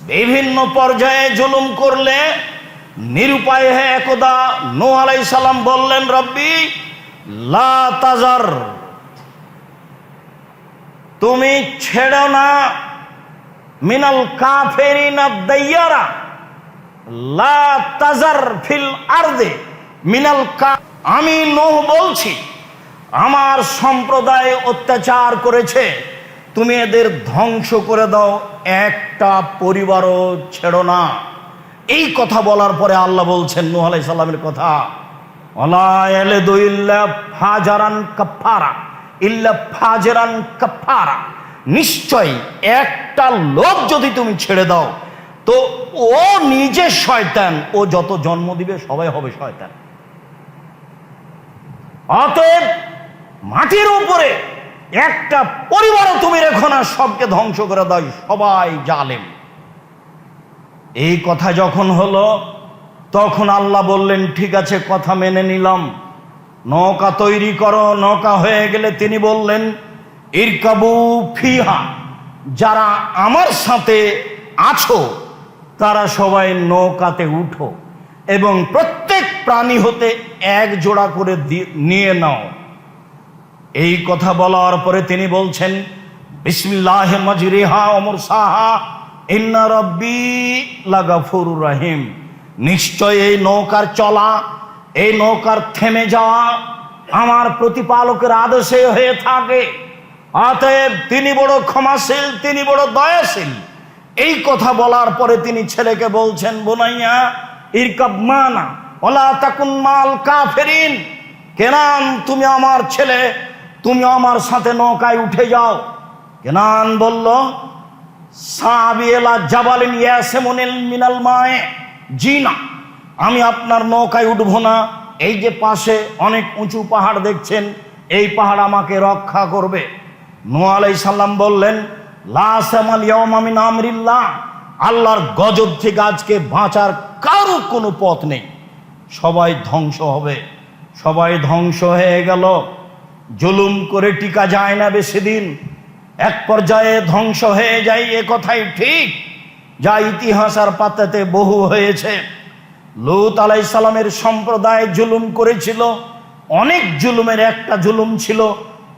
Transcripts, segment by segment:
বিভিন্ন পর্যায়ে জুলুম করলে নিরুপায় হয়ে একদা নো আলাই সালাম বললেন, রব্বি, লা তাজার। তুমি ছেড়ো না। মিনাল কাফেরিনা দাইয়ারা। লা তাজার ফিল আরদে। মিনাল কা আমি নোহ বলছি, আমার সম্প্রদায় অত্যাচার করেছে। তুমি এদের ধ্বংস করে দাও, একটা পরিবারও ছেড়ো না। এই কথা বলার পরে আল্লাহ বলছেন, নূহ আলাই সাল্লামের কথা নিশ্চয় একটা লোক যদি তুমি ছেড়ে দাও, তো ও নিজে শয়তান, ও যত জন্ম দিবে সবাই হবে শয়তান। অতএব মাটির উপরে একটা পরিবারও তুমি রেখো না, সবকে ধ্বংস করে দাও সবাই জালেম। এই কথা যখন হলো, তখন আল্লাহ বললেন, ঠিক আছে, কথা মেনে নিলাম। নৌকা তৈরি করো, নৌকা হয়ে গেলে তিনি বললেন, ইরকাবু ফিহা, যারা আমার সাথে আছো, তারা সবাই নৌকাতে উঠো এবং প্রত্যেক প্রাণী হতে এক জোড়া করে নিয়ে নাও। এই কথা বলার পরে তিনি বলছেন, বিসমিল্লাহ মজরিহা অমর সাহা ইন্না রব্বি লাগাফুর রাহিম। নিশ্চয় এই নৌকার চলা, এই নৌকার থেমে যাওয়া আমার প্রতিপালকের আদেশে হয়ে থাকে। অতএব তিনি বড় ক্ষমাশীল, তিনি বড় দয়াশীল। এই কথা বলার পরে তিনি ছেলেকে বলছেন, বোনাইয়া ইরকাব মানা ওলা তাকুন মাল কাফেরিন। কেনান তুমি আমার ছেলে তুমি আমার সাথে নৌকায় উঠে যাও। কেনান বলল সাবিয়েলা জাবালিন ইয়াসেমনিল মিনাল মায়ে। জি না, আমি আপনার নৌকায় উঠবো না। এই যে পাশে অনেক উঁচু পাহাড় দেখছেন, এই পাহাড় আমাকে রক্ষা করবে। নোয়া আলাই সাল্লাম বললেন লাসামাল ইয়ামামিন আমরিল্লাহ। আল্লাহর গজব থেকে আজকে বাঁচার কারও কোনো পথ নেই। সবাই ধ্বংস হবে, সবাই ধ্বংস হয়ে গেল। জুলুম করে টিকা যায় না বেশি দিন। এক পর্যায়ে ধ্বংস হয়ে যায়, এ কথাই ঠিক। যা ইতিহাস আর পাতাতে বহু হয়েছে। লুত আলাই সালামের সম্প্রদায় জুলুম করেছিল। অনেক জুলুমের একটা জুলুম ছিল,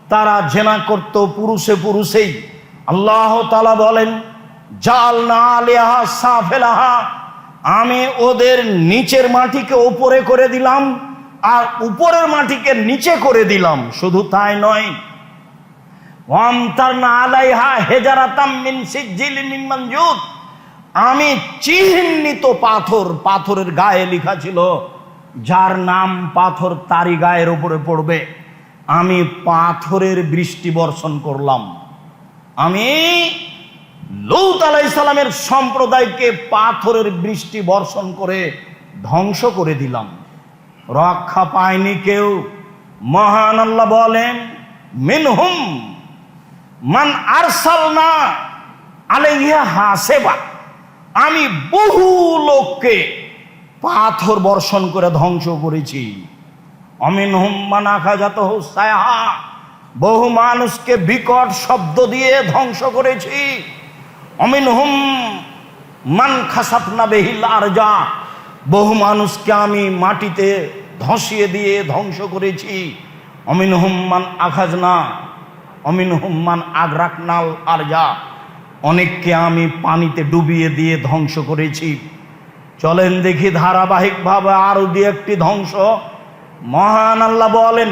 তারা জেনা করত পুরুষে পুরুষেই। আল্লাহ তালা বলেন জাল না আলিয়াহা সাফেলাহা। আমি ওদের নিচের মাটিকে ওপরে করে দিলাম আর উপরের মাটিকে নিচে করে দিলাম, শুধু তাই নয়। আমি চিহ্নিত পাথর, পাথরের গায়ে লেখা ছিল, যার নাম পাথর তারি গায়ের উপরে পড়বে। আমি পাথরের বৃষ্টি বর্ষণ করলাম। আমি লৌত আলাইসালামের সম্প্রদায়কে পাথরের বৃষ্টি বর্ষণ করে ধ্বংস করে দিলাম। রক্ষা পায়নি কেউ। মহান আল্লাহ বলেন, মিনহুম মান আরসাল না আলাইহা হাসেবা। আমি বহু লোককে পাথর বর্ষণ করে ধ্বংস করেছি। অমিন হুম্মান আখাজাত সায়া বহু মানুষকে বিকট শব্দ দিয়ে ধ্বংস করেছি। অমিন হুম মান খাসাপ না বেহিল আর যা বহু মানুষকে আমি মাটিতে ধসিয়ে দিয়ে ধ্বংস করেছি। অমিন হুম্মান আখাজ না অমিন হুম্মান আগ্রাক নাল আর যা অনেককে আমি পানিতে ডুবিয়ে দিয়ে ধ্বংস করেছি। চলেন দেখি ধারাবাহিকভাবে আরও দিয়ে একটি ধ্বংস। মহান আল্লাহ বলেন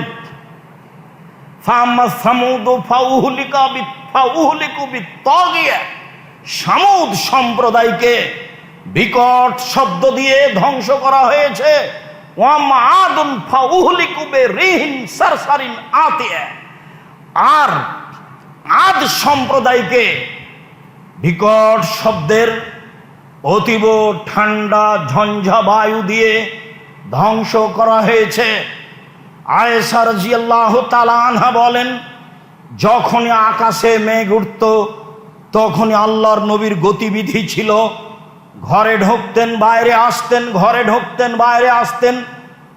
সামুদ সম্প্রদায়কে বিকট শব্দ দিয়ে ধ্বংস করা হয়েছে। আর আদ সম্প্রদায়কে বিকট শব্দের, অতীব ঠান্ডা ঝঞ্ঝা বায়ু দিয়ে ধ্বংস করা হয়েছে। আয়েসার জিয়াল্লাহ তালানহা বলেন, যখনই আকাশে মেঘ উঠত, তখনই আল্লাহর নবীর গতিবিধি ছিল ঘরে ঢুকতেন, বাইরে আসতেন, ঘরে ঢুকতেন, বাইরে আসতেন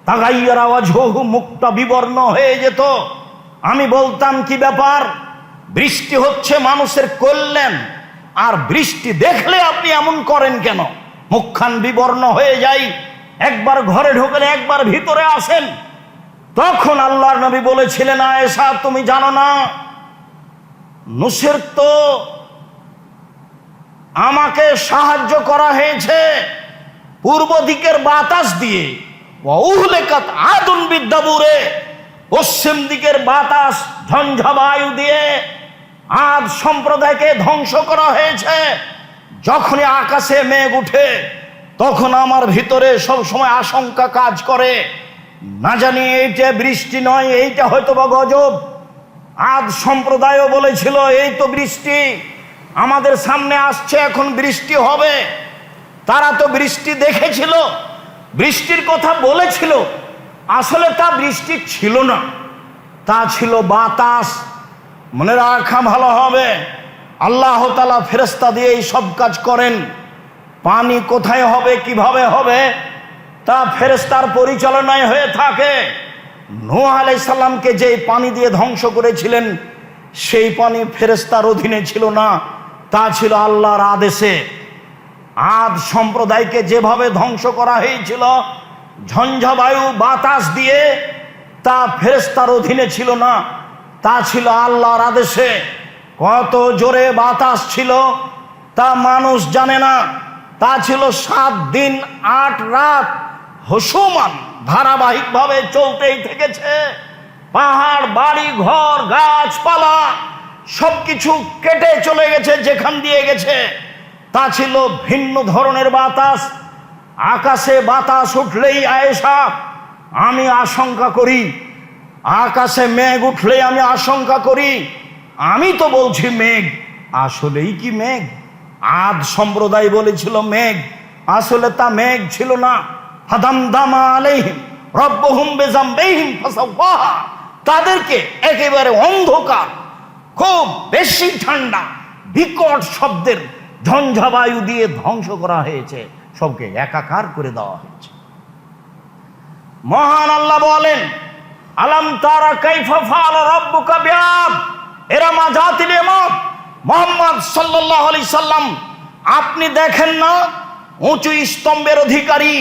তাগাইয়ার আওয়াজ হহু মুখটা বিবর্ণ হয়ে যেত। আমি বলতাম, কি ব্যাপার? বৃষ্টি হচ্ছে, মানুষের কল্যাণ। আর বৃষ্টি দেখলে আপনি এমন করেন কেন? মুখখান বিবর্ণ হয়ে যাই। একবার ঘরে ঢুকলে একবার ভিতরে আসেন। তখন আল্লাহর নবী বলেছিলেন, আয়েশা, তুমি জানো না নুসের তো আমাকে সাহায্য করা হয়েছে। পূর্ব দিকের বাতাস দিয়ে। উহলেকাত আদুন বিদ্যাপুরে পশ্চিম দিকের বাতাস, ঝঞ্ঝাবায়ু দিয়ে আদ সম্প্রদায়কে ধ্বংস করা হয়েছে। যখনই আকাশে মেঘ উঠে, তখন আমার ভিতরে সব সময় আশঙ্কা কাজ করে। না জানি এইটা বৃষ্টি নয়, এইটা হয়তো বা গজব। আদ সম্প্রদায়ও বলেছিল, এই তো বৃষ্টি আমাদের সামনে আসছে, এখন বৃষ্টি হবে। তারা তো বৃষ্টি দেখেছিল, বৃষ্টির কথা বলেছিল। আসলে তা বৃষ্টি ছিল না, তা ছিল বাতাস। মনে রাখা ভালো হবে। আল্লাহ তালা ফেরেস্তা দিয়ে এই সব কাজ করেন। পানি কোথায় হবে, কীভাবে হবে, তা ফেরেস্তার পরিচালনায় হয়ে থাকে। নোহ আলাইসাল্লামকে যে পানি দিয়ে ধ্বংস করেছিলেন, সেই পানি ফেরেস্তার অধীনে ছিল না। তা ছিল আল্লাহর আদেশে। আদ সম্প্রদায়কে যেভাবে ধ্বংস করা হয়েছিল ঝঞ্ঝাবায়ু বাতাস দিয়ে, তা ফেরেস্তার অধীনে ছিল না। তা ছিল আল্লাহর আদেশে। কত জোরে বাতাস ছিল, তা মানুষ জানে না। তা ছিল সাত দিন, আট রাত। হসুমান ধারাবাহিকভাবে চলতেই থেকেছে। পাহাড়, বাড়ি, ঘর, গাছপালা সবকিছু কেটে চলে গেছে, যেখান দিয়ে গেছে। তা ছিল ভিন্ন ধরনের বাতাস। আকাশে বাতাস উঠলেই আয়েশা, আমি আশঙ্কা করি। আকাশে মেঘ উঠলেই আমি আশঙ্কা করি। আমি তো বলছি মেঘ, আসলেই কি মেঘ? আদ সম্প্রদায় বলেছিল মেঘ, আসলে তা মেঘ ছিল না। হাদাম দামা আলাইহিম, রব্বহুম বেজাম বেহিম ফাসাওয়াহা। তাদেরকে একেবারে অন্ধকার খুব বেশি ঠান্ডা, বিকট শব্দের ঝঞ্ঝাবায়ু দিয়ে ধ্বংস করা হয়েছে, সবকে একাকার করে দেওয়া হয়েছে। মহান আল্লাহ বলেন, আলাম তারা কাইফা ফাল রব্বুকা এরামা জাতিল ইমাদ মোহাম্মদ সাল্লাল্লাহু আলাইহি সাল্লাম, আপনি দেখেন না, উঁচু স্তম্ভের অধিকারী,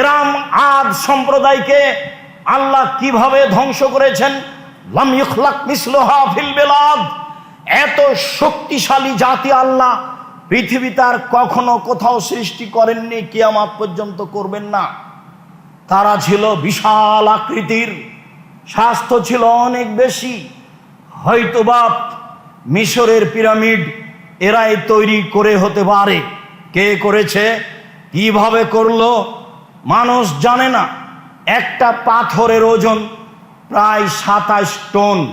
এরাম আদ সম্প্রদায়কে আল্লাহ কীভাবে ধ্বংস করেছেন? এত শক্তিশালী জাতি আল্লাহ পৃথিবী তার কখনো কোথাও সৃষ্টি করেননি, কিয়ামাত পর্যন্ত করবেন না। তারা ছিল বিশাল আকৃতির, স্বাস্থ্য ছিল অনেক বেশি। হয়তোবা মিশরের পিরামিড এরাই তৈরি করে হতে পারে। কে করেছে, কীভাবে করল, মানুষ জানে না। একটা পাথরের ওজন প্রায় সাতাশ টন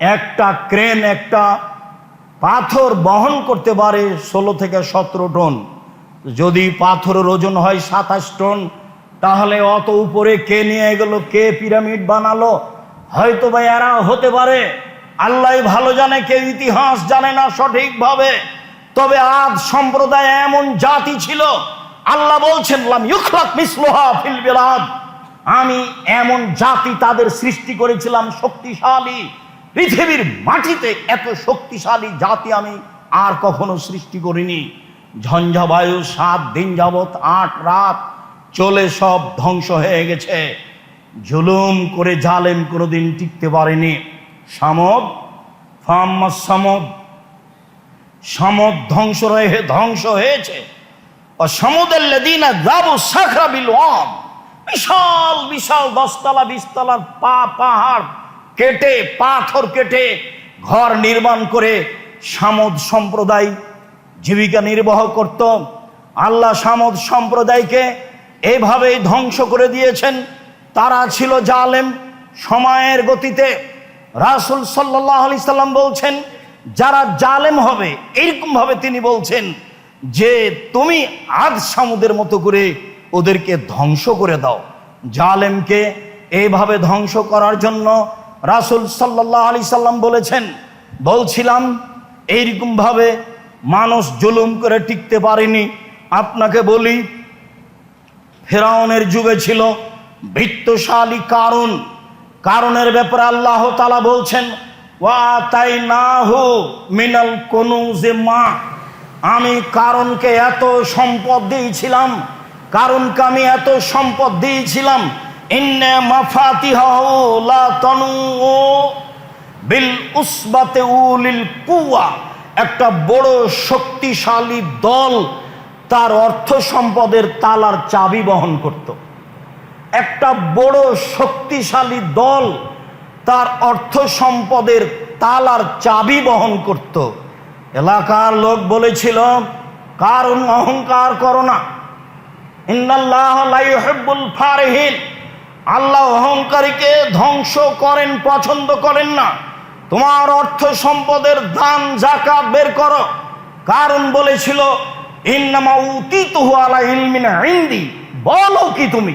একটা ক্রেন, একটা পাথর বহন করতে পারে ষোলো থেকে সতেরো টন। যদি পাথরের ওজন হয় সাতাশ টন, তাহলে অত উপরে কে নিয়ে গেল, কে পিরামিড বানালো? হয়তো বা এরা হতে পারে। আল্লাহ ভালো জানে, কেউ ইতিহাস জানে না সঠিকভাবে। তবে আজ সম্প্রদায় এমন জাতি ছিল, আল্লাহ বলছেন আমি এমন জাতি তাদের সৃষ্টি করেছিলাম শক্তিশালী। পৃথিবীর মাটিতে এত শক্তিশালী জাতি আমি আর কখনো সৃষ্টি করিনি। ঝঞ্ঝাবায়ু সাত দিন যাবৎ আট রাত চলে সব ধ্বংস হয়ে গেছে। জুলুম করে জালেম কোনোদিন টিকতে পারেনি। সামদ ফাম্মাস সামদ সমদ ধ্বংস রয়ে ধ্বংস হয়েছে। ও সমুদ্রের যাব সাখরা বিল বিশাল বিশাল দশতলা বিশতলা পা, পাহাড় কেটে, পাথর কেটে ঘর নির্মাণ করে সামদ সম্প্রদায় জীবিকা নির্বাহ করত। আল্লাহ সামদ সম্প্রদায়কে এইভাবেই ধ্বংস করে দিয়েছেন। তারা ছিল জালেম। সময়ের গতিতে রাসুল সাল্লাহ আলি সাল্লাম বলছেন, যারা জালেম হবে এইরকম ভাবে তিনি বলছেন যে, তুমি আজ সামুদের মতো করে ওদেরকে ধ্বংস করে দাও। জালেমকে এইভাবে ধ্বংস করার জন্য রাসুল সাল্লাহ আলি সাল্লাম বলেছেন, বলছিলাম এইরকম ভাবে মানুষ জুলুম করে টিকতে পারেনি। আপনাকে বলি, ফেরাউনের যুগে ছিল বৃত্তশালী কারণ কারণের ব্যাপারে আল্লাহ তালা বলছেন, ওয়া তাই না হো মিনাল কোনু যে মা। আমি কারণকে এত সম্পদ দিয়েছিলাম কারণকে আমি এত সম্পদ দিয়েছিলাম? বিল উসবাতে উলিল কুয়া একটা বড় শক্তিশালী দল তার অর্থ সম্পদের তালার চাবি বহন করত। একটা বড় শক্তিশালী দল তার অর্থ সম্পদের তালার চাবি বহন করত। এলাকার লোক বলেছিল, কারণ অহংকার করো না। আল্লাহ অহংকারীকে ধ্বংস করেন, পছন্দ করেন না। তোমার অর্থ সম্পদের দান, জাকাত বের করো। কারণ বলেছিল ইলমিন বলো কি তুমি?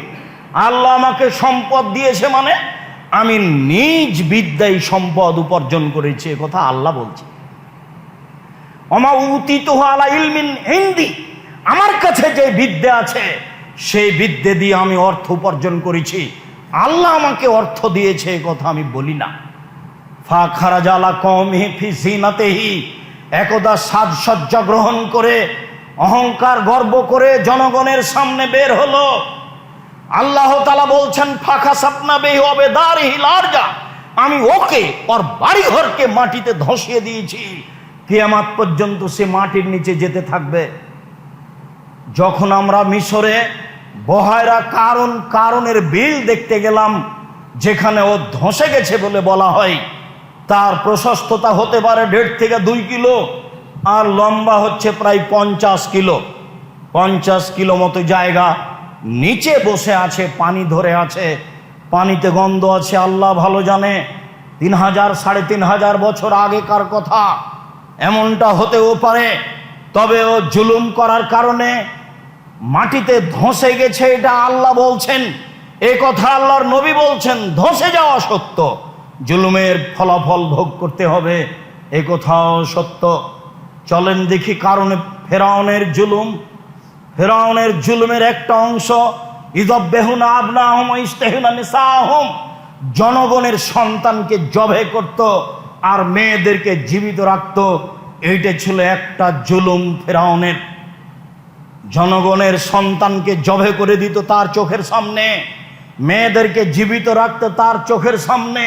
আল্লাহ আমাকে সম্পদ দিয়েছে মানে আমি নিজ বিদ্যায় সম্পদ উপার্জন করেছি, এ কথা আল্লাহ বলছে। অমা উতিতুহু আলা ইলমিন ইনদি। আমার কাছে যে বিদ্যা আছে, সেই বিদ্যে দিয়ে আমি অর্থ উপার্জন করেছি। আল্লাহ আমাকে অর্থ দিয়েছে কথা আমি বলি না। ফা খারাজালা কম ফি জিনাতেহি একদা সাজসজ্জা গ্রহণ করে, অহংকার গর্ব করে জনগণের সামনে বের হলো। আল্লাহ তালা বলছেন ফাঁকা সাপনা বেহি হবে দার হিলারজা আমি ওকে ওর বাড়িঘরকে মাটিতে ধসিয়ে দিয়েছি। কিয়ামাত পর্যন্ত সে মাটির নিচে যেতে থাকবে। যখন আমরা মিশরে বহায়রা কারণ কারণের বিল দেখতে গেলাম, যেখানে ও ধসে গেছে বলে বলা হয়, তার প্রশস্ততা হতে পারে দেড় থেকে দুই কিলো, আর লম্বা হচ্ছে প্রায় পঞ্চাশ কিলো। পঞ্চাশ কিলো মতো জায়গা নিচে বসে আছে, পানি ধরে আছে, পানিতে গন্ধ আছে, আল্লাহ ভালো জানে। তিন হাজার, সাড়ে তিন হাজার বছর আগেকার কথা, এমনটা হতেও পারে। তবে ও জুলুম করার কারণে মাটিতে ধসে গেছে, এটা আল্লাহ বলছেন। এ কথা আল্লাহর নবী বলছেন, ধসে যাওয়া সত্য। জুলুমের ফলাফল ভোগ করতে হবে, এ কথাও সত্য। চলেন দেখি কারণে ফেরাউনের জুলুম। ফেরাউনের জুলুমের একটা অংশ ইদব্বেহুনা আবনা আহম ইস্তেহুনা নিসাহম। জনগণের সন্তানকে জবে করত আর মেয়েদেরকে জীবিত রাখত। এইটা ছিল একটা জুলুম ফেরাউনের। জনগণের সন্তানকে জবে করে দিত তার চোখের সামনে, মেয়েদেরকে জীবিত রাখত তার চোখের সামনে।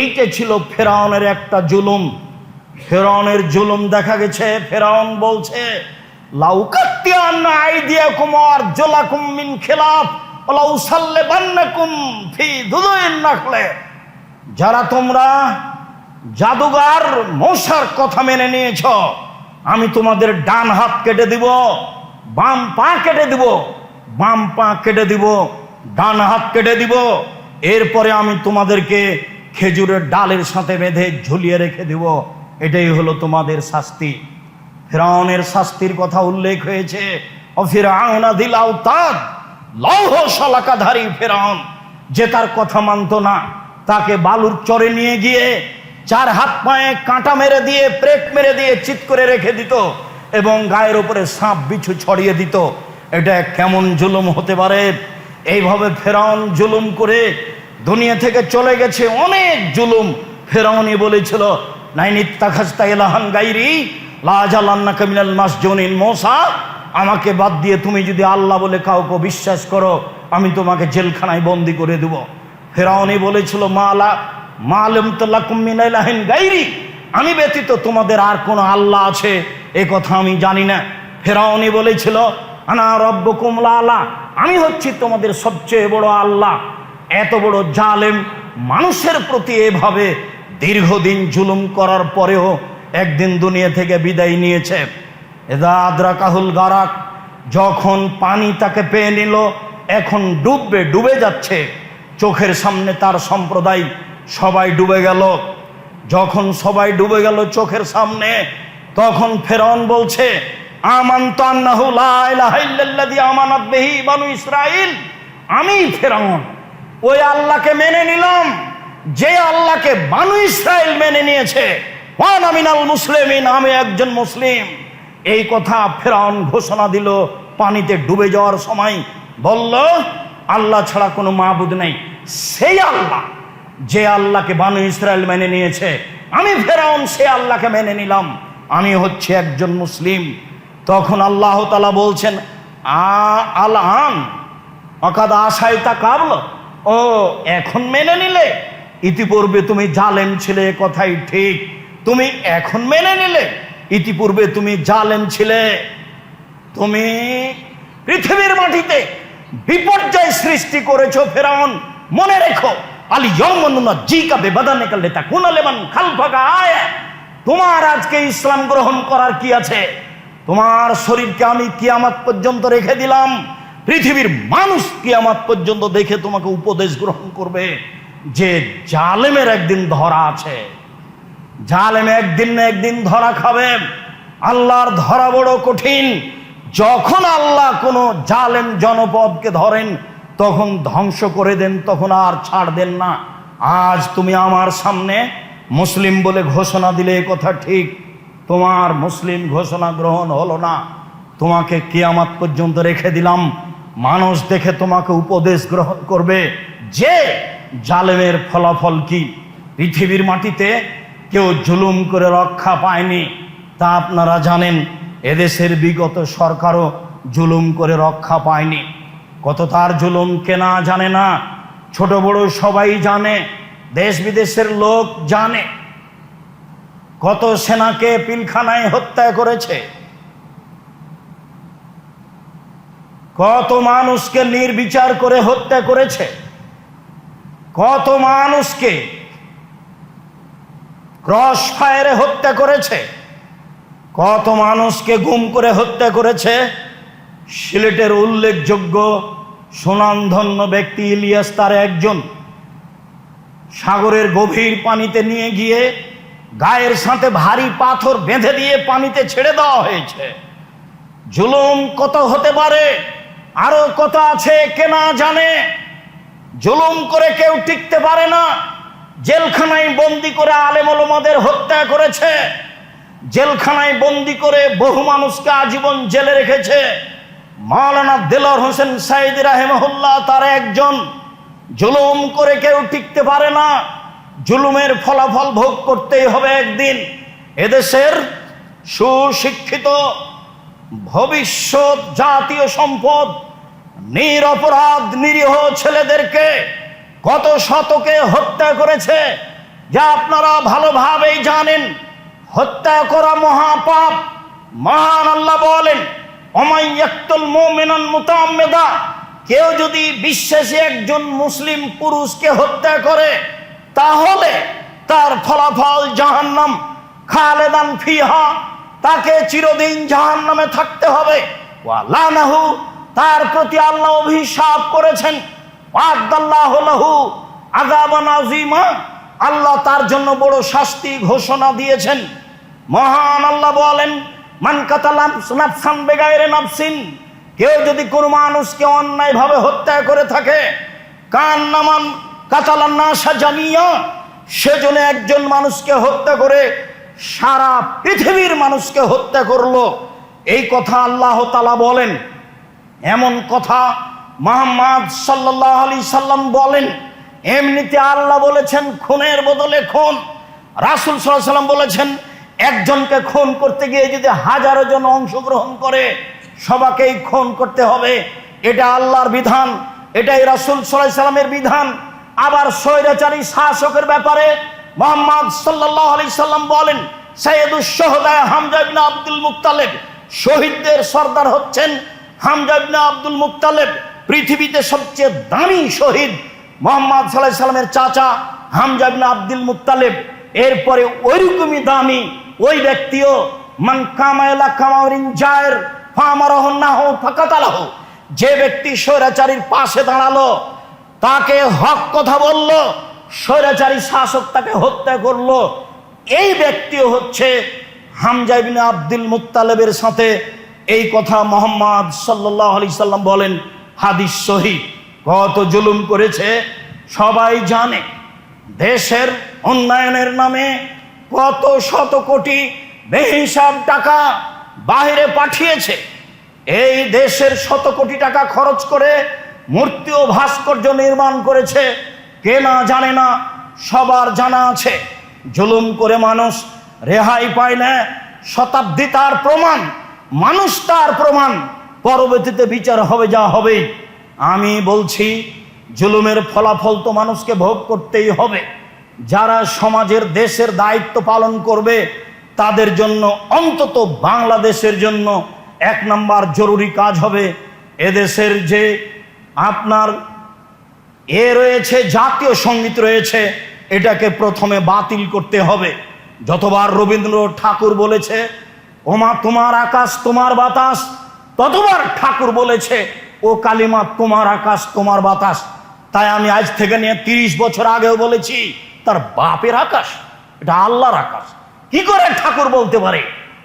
এইটা ছিল ফেরাউনের একটা জুলুম। ফেরাউনের জুলুম দেখা গেছে, ফেরাউন বলছে যারা তোমরা জাদুগার মশার কথা মেনে নিয়েছ, আমি তোমাদের ডান হাত কেটে দিব। বাম পা কেটে দিব, বাম পা কেটে দিব, ডান হাত কেটে দিব। এরপরে আমি তোমাদেরকে খেজুরের ডালের সাথে বেঁধে ঝুলিয়ে রেখে দিব। এটাই হলো তোমাদের শাস্তি। ফেরাউনের শাস্তির কথা উল্লেখ হয়েছে। অফিরাউনা দিলাও তাদ লৌহ শলাকাধারী ফেরাউন, যে তার কথা মানত না, তাকে বালুর চরে নিয়ে গিয়ে চার হাত পায়ে কাঁটা মেরে দিয়ে প্রেক মেরে দিয়ে চিৎ করে রেখে দিত। এবং গায়ের উপরে সাপ বিছু ছড়িয়ে দিত। এটা কেমন জুলুম হতে পারে? এইভাবে ফেরাউন জুলুম করে দুনিয়া থেকে চলে গেছে অনেক জুলুম। ফেরাউনই বলেছিল নাইনিত্তা কামিনাল আমাকে বাদ দিয়ে তুমি যদি আল্লাহ বলে কাউকে বিশ্বাস করো, আমি তোমাকে জেলখানায় বন্দি করে দেব। ফেরাউনি বলেছিল, মালা মালম তাল্লাহিন গাইরি আমি ব্যতীত তোমাদের আর কোনো আল্লাহ আছে? এ কথা আমি জানি না। ফেরাউনি বলেছিল, আনা রব্ব কুমলা আল্লাহ আমি হচ্ছি তোমাদের সবচেয়ে বড় আল্লাহ। এত বড় জালেম মানুষের প্রতি এভাবে দীর্ঘদিন জুলুম করার পরেও একদিন দুনিয়া থেকে বিদায় নিয়েছে। এদা আদ্রা কাহুল গারাক, যখন পানি তাকে পেয়ে নিল, এখন ডুববে, ডুবে যাচ্ছে। চোখের সামনে তার সম্প্রদায় সবাই ডুবে গেল। যখন সবাই ডুবে গেল চোখের সামনে, তখন ফেরন বলছে আমি ফেরাউন, ওই আল্লাহকে মেনে নিলাম, যে আল্লাহকে বানু ইসরায়েল মেনে নিয়েছে। ওয়ান আমি একজন মুসলিম। এই কথা ফেরাউন ঘোষণা দিল, পানিতে ডুবে যাওয়ার সময় বলল, আল্লাহ ছাড়া কোনো মাহবুদ নেই। সেই আল্লাহ যে আল্লাহকে বানু ইসরায়েল মেনে নিয়েছে, আমি ফেরাউন সে আল্লাহকে মেনে নিলাম। আমি হচ্ছে একজন মুসলিম। তখন আল্লাহ তালা বলছেন আল আন অকাদ আশাই তা কাবল, ও, এখন মেনে নিলে, ইতিপূর্বে তুমি জালেম ছিলে কথাই ঠিক। তুমি এখন মেনে নিলে, ইতিপূর্বে তুমি জালেম ছিলে। তুমি পৃথিবীর মাটিতে বিপর্যয় সৃষ্টি করেছ ফেরাউন, মনে রেখো। আলী ইয়মনুনা জি কাবে বাদানে কালে তা কুনালেমান খালফাকা আয়। তোমার আজকে ইসলাম গ্রহণ করার কি আছে? তোমার শরীরকে আমি কিয়ামাত পর্যন্ত রেখে দিলাম। পৃথিবীর মানুষ কিয়ামাত পর্যন্ত দেখে তোমাকে উপদেশ গ্রহণ করবে যে জালেমের একদিন ধরা আছে। জালেম একদিন না একদিন ধরা খাবে। আল্লাহর ধরা বড় কঠিন। যখন আল্লাহ কোনো জালেম জনপদকে ধরেন তখন ধ্বংস করে দেন, তখন আর ছাড় দেন না। আজ তুমি আমার সামনে মুসলিম বলে ঘোষণা দিলে কথা ঠিক। তোমার মুসলিম ঘোষণা গ্রহণ হলো না। তোমাকে কিয়ামাত পর্যন্ত রেখে দিলাম। মানুষ দেখে তোমাকে উপদেশ গ্রহণ করবে যে জালেমের ফলাফল কি। পৃথিবীর মাটিতে কেউ জুলুম করে রক্ষা পায়নি। তা আপনারা জানেন, এদেশের বিগত সরকারও জুলুম করে রক্ষা পায়নি। কত তার জুলুম কেনা জানে না? ছোট বড় সবাই জানে, দেশ বিদেশের লোক জানে। কত সেনাকে পিলখানায় হত্যা করেছে। কত মানুষকে নির্বিচার করে হত্যা করেছে। কত মানুষকে ক্রস ফায়ারে হত্যা করেছে। কত মানুষকে গুম করে হত্যা করেছে। সিলেটের উল্লেখযোগ্য সুনামধন্য ব্যক্তি ইলিয়াস তার একজন। সাগরের গভীর পানিতে নিয়ে গিয়ে গায়ের সাথে ভারী পাথর বেঁধে দিয়ে পানিতে ছেড়ে দেওয়া হয়েছে। জুলুম কত হতে পারে? আরও কত আছে কে না জানে? জুলুম করে কেউ টিকতে পারে না। জেলখানায় বন্দি করে আলেমলমাদের হত্যা করেছে। জেলখানায় বন্দি করে বহু মানুষকে আজীবন জেলে রেখেছে। মাওলানা দেলর হোসেন সাইদ রাহেমহুল্লাহ তার একজন জুলুম করে কেউ টিকতে পারে না। জুলুমের ফলাফল ভোগ করতেই হবে একদিন। এদেশের সুশিক্ষিত, ভবিষ্যৎ জাতীয় সম্পদ নিরপরাধ নিরীহ ছেলেদেরকে কত শতকে হত্যা করেছে, যা আপনারা ভালোভাবেই জানেন। হত্যা করা মহাপাপ, মহান আল্লাহ বলেন। কেউ যদি বিশ্বাসী একজন মুসলিম পুরুষকে হত্যা করে, তাহলে তার ফলাফল জাহান্নাম, খালেদান ফিহা, তাকে চিরদিন জাহান্নামে থাকতে হবে। তার প্রতি আল্লাহ অভিশাপ করেছেন। আল্লাহ তার জন্য বড় শাস্তি ঘোষণা দিয়েছেন। মহান আল্লাহ বলেন নাফসান কেউ যদি কোনো মানুষকে অন্যায়ভাবে হত্যা করে থাকে কান নামান কাতালান না সাজানিয়া সেজন্য একজন মানুষকে হত্যা করে, সারা পৃথিবীর মানুষকে হত্যা করল। এই কথা আল্লাহ তালা বলেন। এমন কথা মোহাম্মদ সাল্লাহ আলি সাল্লাম বলেন। এমনিতে আল্লাহ বলেছেন, খুনের বদলে খুন। রাসুল সাল্লাহ সাল্লাম বলেছেন একজনকে খুন করতে গিয়ে যদি হাজারো জন অংশগ্রহণ করে, সবাকেই খুন করতে হবে। এটা আল্লাহর বিধান, এটাই রাসুল সাল্লাহ সাল্লামের বিধান। আবার স্বৈরাচারী শাসকের ব্যাপারে মোহাম্মদ সাল্লাহ আলি সাল্লাম বলেন সৈয়দুল সোহদায় হামজা আব্দুল মুক্তালেব শহীদদের সর্দার হচ্ছেন হামজা ইবনে আব্দুল মুক্তালেব পৃথিবীতে সবচেয়ে দামি শহীদ মোহাম্মদ সাল্লাহ সাল্লামের চাচা হামজা ইবনে আব্দুল মুক্তালেব এরপরে ওইরকমই দামি ওই ব্যক্তিও মান কামায়লা কামাউরিন জায়ের ফামারহ না হো ফাকাতালাহ। যে ব্যক্তি স্বৈরাচারীর পাশে দাঁড়াল, তাকে হক কথা বলল, স্বৈরাচারী শাসক তাকে হত্যা করল। এই ব্যক্তিও হচ্ছে হামজা ইবনে আব্দুল মুত্তালেবের সাথে এই কথা মোহাম্মদ সাল্লাহ আলি সাল্লাম বলেন, হাদিস সহি। কত জুলুম করেছে, সবাই জানে। দেশের উন্নয়নের নামে কত শত কোটি বেহিসাব টাকা বাইরে পাঠিয়েছে। এই দেশের শত কোটি টাকা খরচ করে মূর্তি ও ভাস্কর্য নির্মাণ করেছে। কে না জানে না, সবার জানা আছে। জুলুম করে মানুষ রেহাই পায় না। শতাব্দী তার প্রমাণ, মানুষ তার প্রমাণ। পরবর্তীতে বিচার হবে যা হবে আমি বলছি, জুলুমের ফলাফল তো মানুষকে ভোগ করতেই হবে। যারা সমাজের দেশের দায়িত্ব পালন করবে, তাদের জন্য, অন্তত বাংলাদেশের জন্য এক নাম্বার জরুরি কাজ হবে এদেশের যে আপনার এ রয়েছে, জাতীয় সংগীত রয়েছে, এটাকে প্রথমে বাতিল করতে হবে। যতবার রবীন্দ্র ঠাকুর বলেছে, ওমা তোমার আকাশ, তোমার বাতাস, ততবার ঠাকুর বলেছে, ও কালিমা, তোমার আকাশ, তোমার বাতাস। তাই আমি আজ থেকে নিয়ে তিরিশ বছর আগেও বলেছি তার বাপের আকাশ, এটা আল্লাহর আকাশ। কি করে ঠাকুর বলতে পারে?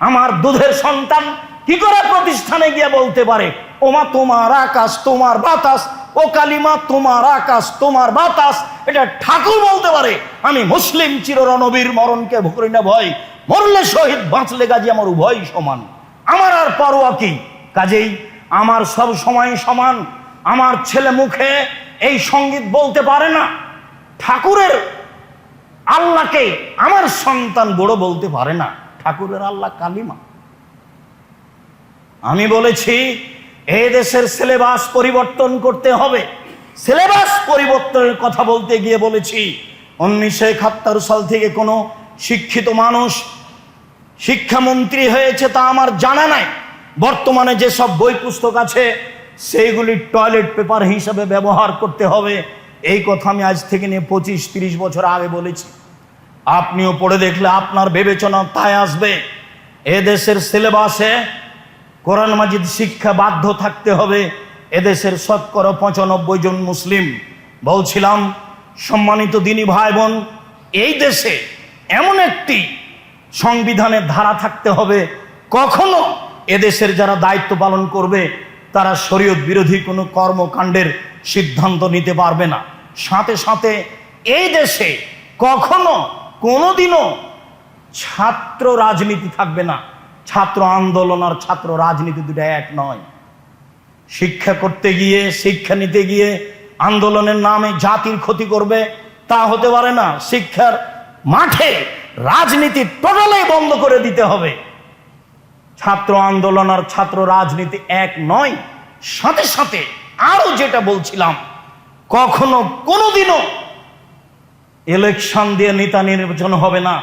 আমার দুধের সন্তান কি করে প্রতিষ্ঠানে গিয়ে বলতে পারে? ওমা, তোমার আকাশ, তোমার বাতাস, ও কালিমা, তোমার আকাশ, তোমার বাতাস। এটা ঠাকুর বলতে পারে। আমি মুসলিম চির রণবীর মরণকে ভুকরি না ভয়। মরলে শহীদ, বাঁচলে গাজী আমার উভয় সমান। আমার আর পরোয়া কি? কাজেই আমার সব সময় সমান। আমার ছেলে মুখে এই সংগীত বলতে পারে না। ঠাকুরের আল্লাহকে আমার সন্তান বড় বলতে পারে না। ঠাকুরের আল্লাহ কালিমা। আমি বলেছি, এ দেশের সিলেবাস পরিবর্তন করতে হবে। সিলেবাস পরিবর্তনের কথা বলতে গিয়ে বলেছি, উনিশশো একাত্তর সাল থেকে কোনো শিক্ষিত মানুষ, শিক্ষামন্ত্রী হয়েছে তা আমার জানা নাই। বর্তমানে যেসব বই পুস্তক আছে, সেইগুলি টয়লেট পেপার হিসাবে ব্যবহার করতে হবে। এই কথা আমি আজ থেকে নিয়ে পঁচিশ, তিরিশ বছর আগে বলেছি। আপনিও পড়ে দেখলে আপনার বিবেচনা তাই আসবে। এ দেশের সিলেবাসে কোরআন মাজিদ শিক্ষা বাধ্য থাকতে হবে। এদেশের শতকরা পঁচানব্বই জন মুসলিম। বলছিলাম, সম্মানিত দিনী ভাই বোন এই দেশে এমন একটি সংবিধানের ধারা থাকতে হবে। কখনো এদেশের যারা দায়িত্ব পালন করবে, তারা শরীয়ত বিরোধী কোনো কর্মকাণ্ডের সিদ্ধান্ত নিতে পারবে না। সাথে সাথে এই দেশে কখনো কোনোদিনও ছাত্র রাজনীতি থাকবে না। ছাত্র আন্দোলন আর ছাত্র রাজনীতি দুটো এক নয়। শিক্ষা করতে গিয়ে, শিক্ষা নিতে গিয়ে আন্দোলনের নামে জাতির ক্ষতি করবে, তা হতে পারে না। শিক্ষার মাঠে রাজনীতি টোটালাই বন্ধ করে দিতে হবে। ছাত্র আন্দোলন আর ছাত্র রাজনীতি এক নয়। সাথে সাথে আরও যেটা বলছিলাম কখনো, কোনোদিনও ইলেকশন দিয়ে নেতা নির্বাচন হবে না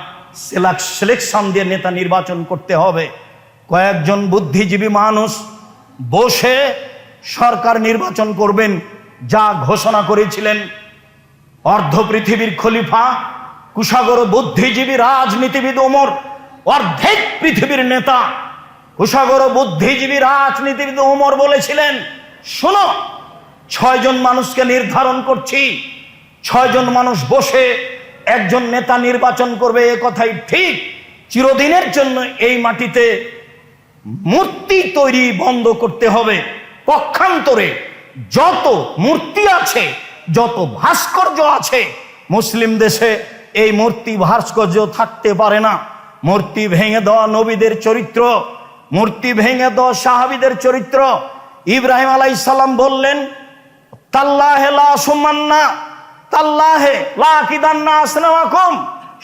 সিলেকশন দিয়ে নেতা নির্বাচন করতে হবে। কয়েকজন বুদ্ধিজীবী মানুষ বসে সরকার নির্বাচন করবেন, যা ঘোষণা করেছিলেন অর্ধ পৃথিবীর খলিফা কুশাগর বুদ্ধিজীবী রাজনীতিবিদ ওমর, অর্ধেক পৃথিবীর নেতা কুশাগর বুদ্ধিজীবী রাজনীতিবিদ ওমর বলেছিলেন, শোনো ছয়জন মানুষকে নির্ধারণ করছি। ছয়জন মানুষ বসে একজন নেতা নির্বাচন করবে, এ কথাই ঠিক। চিরদিনের জন্য এই মাটিতে মূর্তি তৈরি বন্ধ করতে হবে। পক্ষান্তরে যত মূর্তি আছে, যত ভাস্কর্য আছে, মুসলিম দেশে এই মূর্তি ভাস্কর্য থাকতে পারে না। মূর্তি ভেঙে দেওয়া নবীদের চরিত্র, মূর্তি ভেঙে দেওয়া সাহাবিদের চরিত্র। ইব্রাহিম আলাই সাল্লাম বললেন তাল্লাহে লা সুমান্না, তাল্লাহে লা কিদান্না আসনামাকুম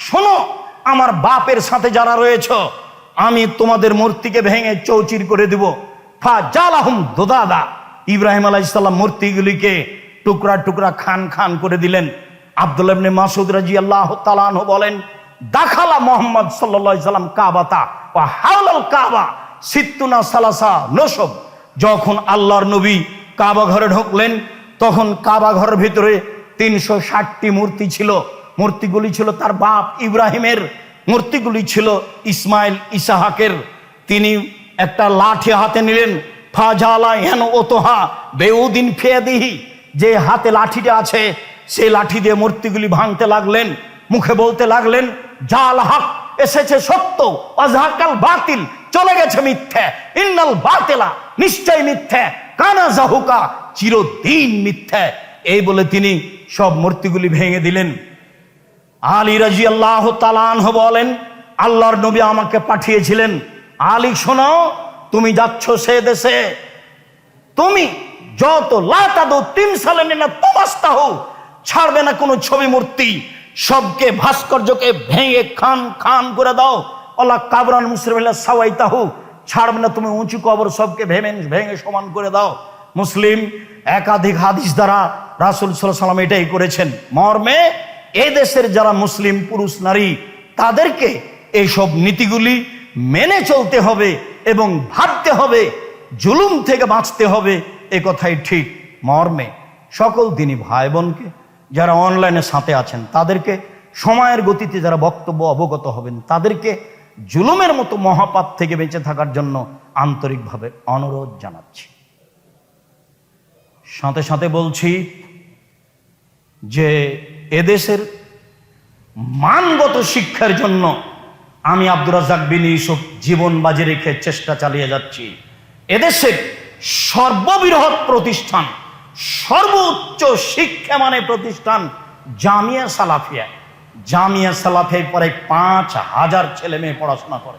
শোনো, আমার বাপের সাথে যারা রয়েছ, আমি তোমাদের মূর্তিকে ভেঙে চৌচির করে দিব। ফা জালাহুম দোদাদা। ইব্রাহিম আলাইসাল্লাম মূর্তিগুলিকে টুকরা টুকরা খান খান করে দিলেন। আব্দুল ইবনে মাসুদ রাজি আল্লাহ তালানহ বলেন, দাখালা মোহাম্মদ সাল্লাল্লাহু সাল্লাম কাবাতা ও হাওলাল কাবা সিত্তুনা সালাসা নসব। যখন আল্লাহর নবী কাবা ঘরে ঢুকলেন তখন কাবা ঘরের ভিতরে তিনশো ষাটটি মূর্তি ছিল। মূর্তিগুলি ছিল তার বাপ ইব্রাহিমের। মূর্তিগুলি ছিল ইসমাইল ইসাহাকের। তিনি একটা লাঠি হাতে নিলেন, ফাজালা হেন ওতোহা বেউদিন ফেয়ে দিহি যে হাতে লাঠিটা আছে, সেই লাঠি দিয়ে মূর্তিগুলি ভাঙতে লাগলেন, মুখে বলতে লাগলেন, জাল হক, এসেছে সত্য, অজাকাল বাতিল, চলে গেছে মিথ্যে, ইন্নাল বাতেলা, নিশ্চয় মিথ্যে, কানা জাহুকা চিরদিন মিথ্যে। এই বলে তিনি সব মূর্তিগুলি ভেঙে দিলেন। আলী রাজি আল্লাহ তালানহ বলেন, আল্লাহর নবী আমাকে পাঠিয়েছিলেন। আলী শোনাও তুমি যাচ্ছ সে দেশে। তুমি যত লাতাদো তিন সালে না তোমাস্তাহ ছাড়বে না কোনো ছবি মূর্তি। সবকে ভাস্কর্যকে ভেঙে খান খান করে দাও। অলা কাবরান মুসরিম সাওয়াইতাহু, ছাড়বে না তুমি উঁচু কবর, সবকে ভেঙে ভেঙে সমান করে দাও। মুসলিম একাধিক হাদিস দ্বারা রাসুল সাল্লাম এটাই করেছেন। মর্মে এ দেশের যারা মুসলিম পুরুষ নারী, তাদেরকে এইসব নীতিগুলি মেনে চলতে হবে এবং ভাবতে হবে, জুলুম থেকে বাঁচতে হবে, এ কথাই ঠিক মর্মে। সকল দিনই ভাই বোনকে যারা অনলাইনে সাথে আছেন, তাদেরকে সময়ের গতিতে যারা বক্তব্য অবগত হবেন, তাদেরকে জুলুমের মতো মহাপাপ থেকে বেঁচে থাকার জন্য আন্তরিকভাবে অনুরোধ জানাচ্ছি। সাথে সাথে বলছি যে এদেশের মানগত শিক্ষার জন্য আমি আব্দুর রাজাক বিন ইউসুফ জীবন বাজি রেখে চেষ্টা চালিয়ে যাচ্ছি। এদেশের সর্ববৃহৎ প্রতিষ্ঠান, সর্বোচ্চ শিক্ষা মানে প্রতিষ্ঠান জামিয়া সালাফিয়া। জামিয়া সালাফিয়ায় পরে পাঁচ হাজার ছেলে মেয়ে পড়াশোনা করে।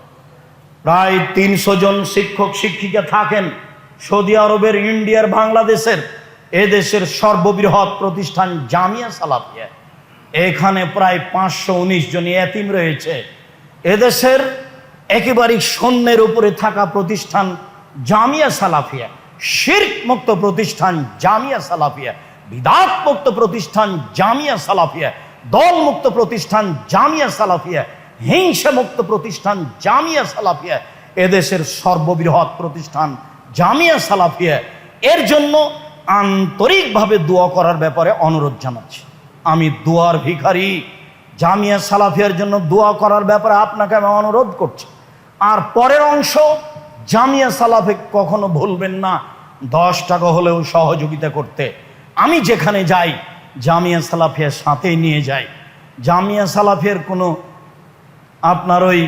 প্রায় তিনশো জন শিক্ষক, শিক্ষিকা থাকেন। সৌদি আরবের, ইন্ডিয়ার, বাংলাদেশের, এদেশের সর্ববৃহৎ প্রতিষ্ঠান জামিয়া সালাফিয়া। এখানে প্রায় পাঁচশো উনিশ জন এতিম রয়েছে। এদেশের একেবারে সৈন্যের উপরে থাকা প্রতিষ্ঠান জামিয়া সালাফিয়া। শির্ক মুক্ত প্রতিষ্ঠান জামিয়া সালাফিয়া। বিদাত মুক্ত প্রতিষ্ঠান জামিয়া সালাফিয়া। দল মুক্ত প্রতিষ্ঠান জামিয়া সালাফিয়া। হিংসা মুক্ত প্রতিষ্ঠান জামিয়া সালাফিয়া। এদেশের সর্ববৃহৎ প্রতিষ্ঠান জামিয়া সালাফিয়া, এর জন্য আন্তরিকভাবে দোয়া করার ব্যাপারে অনুরোধ জানাচ্ছি। আমি দোয়ার ভিখারি, জামিয়া সালাফিয়ার জন্য দোয়া করার ব্যাপারে আপনাকে আমি অনুরোধ করছি। আর পরের অংশ, জামিয়া সালাফে কখনো ভুলবেন না, দশ টাকা হলেও সহযোগিতা করতে। আমি যেখানে যাই, জামিয়া সালাফিয়ার সাথেই নিয়ে যাই। জামিয়া সালাফিয়ার কোনো আপনার ওই